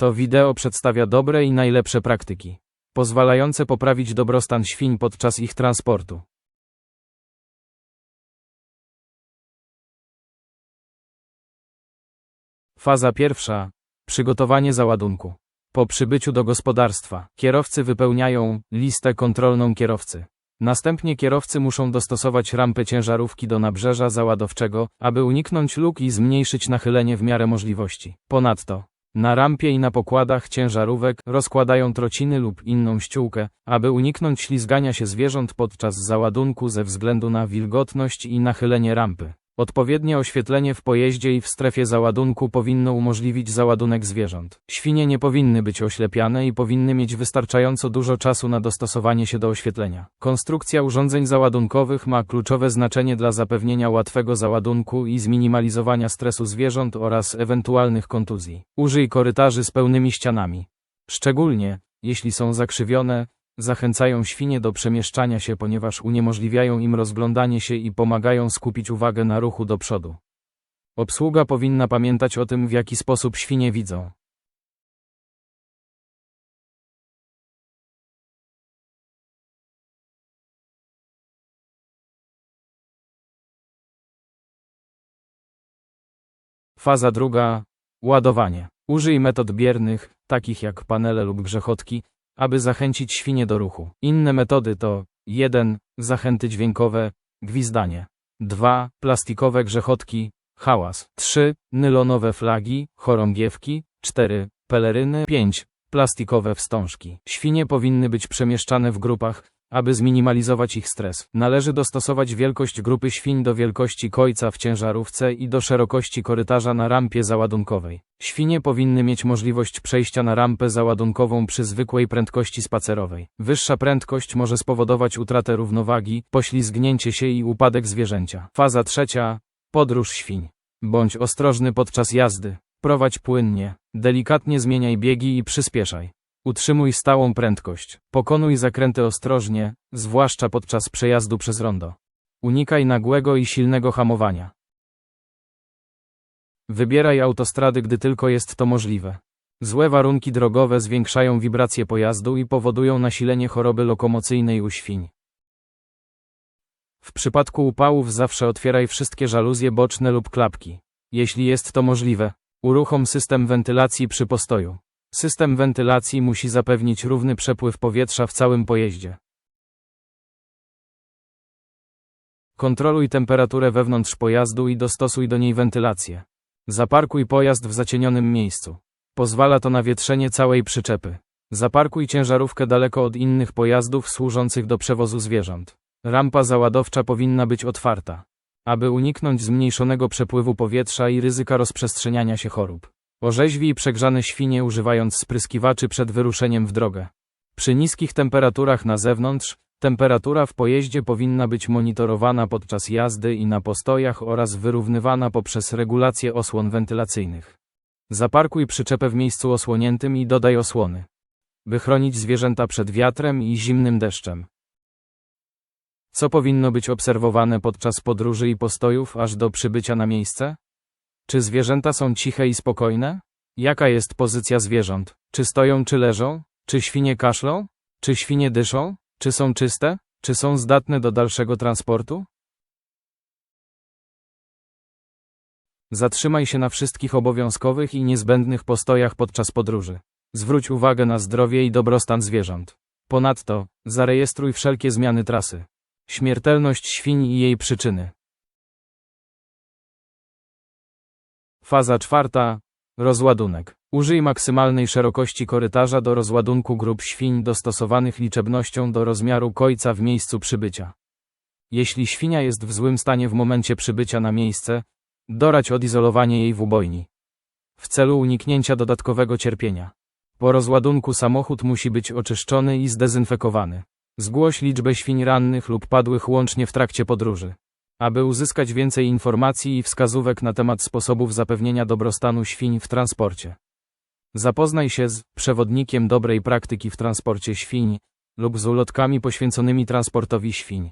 To wideo przedstawia dobre i najlepsze praktyki, pozwalające poprawić dobrostan świń podczas ich transportu. Faza pierwsza. Przygotowanie załadunku. Po przybyciu do gospodarstwa, kierowcy wypełniają listę kontrolną kierowcy. Następnie kierowcy muszą dostosować rampę ciężarówki do nabrzeża załadowczego, aby uniknąć luk i zmniejszyć nachylenie w miarę możliwości. Ponadto, na rampie i na pokładach ciężarówek rozkładają trociny lub inną ściółkę, aby uniknąć ślizgania się zwierząt podczas załadunku ze względu na wilgotność i nachylenie rampy. Odpowiednie oświetlenie w pojeździe i w strefie załadunku powinno umożliwić załadunek zwierząt. Świnie nie powinny być oślepiane i powinny mieć wystarczająco dużo czasu na dostosowanie się do oświetlenia. Konstrukcja urządzeń załadunkowych ma kluczowe znaczenie dla zapewnienia łatwego załadunku i zminimalizowania stresu zwierząt oraz ewentualnych kontuzji. Użyj korytarzy z pełnymi ścianami. Szczególnie, jeśli są zakrzywione, Zachęcają świnie do przemieszczania się, ponieważ uniemożliwiają im rozglądanie się i pomagają skupić uwagę na ruchu do przodu. Obsługa powinna pamiętać o tym, w jaki sposób świnie widzą. Faza druga. Ładowanie. Użyj metod biernych, takich jak panele lub grzechotki, aby zachęcić świnie do ruchu. Inne metody to 1. Zachęty dźwiękowe, gwizdanie. 2. Plastikowe grzechotki, hałas. 3. Nylonowe flagi, chorągiewki. 4. Peleryny. 5. Plastikowe wstążki. Świnie powinny być przemieszczane w grupach, aby zminimalizować ich stres, należy dostosować wielkość grupy świń do wielkości kojca w ciężarówce i do szerokości korytarza na rampie załadunkowej. Świnie powinny mieć możliwość przejścia na rampę załadunkową przy zwykłej prędkości spacerowej. Wyższa prędkość może spowodować utratę równowagi, poślizgnięcie się i upadek zwierzęcia. Faza trzecia. Podróż świń. Bądź ostrożny podczas jazdy. Prowadź płynnie, delikatnie zmieniaj biegi i przyspieszaj. Utrzymuj stałą prędkość. Pokonuj zakręty ostrożnie, zwłaszcza podczas przejazdu przez rondo. Unikaj nagłego i silnego hamowania. Wybieraj autostrady, gdy tylko jest to możliwe. Złe warunki drogowe zwiększają wibracje pojazdu i powodują nasilenie choroby lokomocyjnej u świń. W przypadku upałów zawsze otwieraj wszystkie żaluzje boczne lub klapki. Jeśli jest to możliwe, uruchom system wentylacji przy postoju. System wentylacji musi zapewnić równy przepływ powietrza w całym pojeździe. Kontroluj temperaturę wewnątrz pojazdu i dostosuj do niej wentylację. Zaparkuj pojazd w zacienionym miejscu. Pozwala to na wietrzenie całej przyczepy. Zaparkuj ciężarówkę daleko od innych pojazdów służących do przewozu zwierząt. Rampa załadowcza powinna być otwarta, aby uniknąć zmniejszonego przepływu powietrza i ryzyka rozprzestrzeniania się chorób. Orzeźwij przegrzane świnie używając spryskiwaczy przed wyruszeniem w drogę. Przy niskich temperaturach na zewnątrz, temperatura w pojeździe powinna być monitorowana podczas jazdy i na postojach oraz wyrównywana poprzez regulację osłon wentylacyjnych. Zaparkuj przyczepę w miejscu osłoniętym i dodaj osłony, by chronić zwierzęta przed wiatrem i zimnym deszczem. Co powinno być obserwowane podczas podróży i postojów aż do przybycia na miejsce? Czy zwierzęta są ciche i spokojne? Jaka jest pozycja zwierząt? Czy stoją, czy leżą? Czy świnie kaszlą? Czy świnie dyszą? Czy są czyste? Czy są zdatne do dalszego transportu? Zatrzymaj się na wszystkich obowiązkowych i niezbędnych postojach podczas podróży. Zwróć uwagę na zdrowie i dobrostan zwierząt. Ponadto, zarejestruj wszelkie zmiany trasy. Śmiertelność świń i jej przyczyny. Faza czwarta. Rozładunek. Użyj maksymalnej szerokości korytarza do rozładunku grup świń dostosowanych liczebnością do rozmiaru kojca w miejscu przybycia. Jeśli świnia jest w złym stanie w momencie przybycia na miejsce, dorać odizolowanie jej w ubojni. W celu uniknięcia dodatkowego cierpienia. Po rozładunku samochód musi być oczyszczony i zdezynfekowany. Zgłoś liczbę świń rannych lub padłych łącznie w trakcie podróży. Aby uzyskać więcej informacji i wskazówek na temat sposobów zapewnienia dobrostanu świń w transporcie. Zapoznaj się z przewodnikiem dobrej praktyki w transporcie świń lub z ulotkami poświęconymi transportowi świń.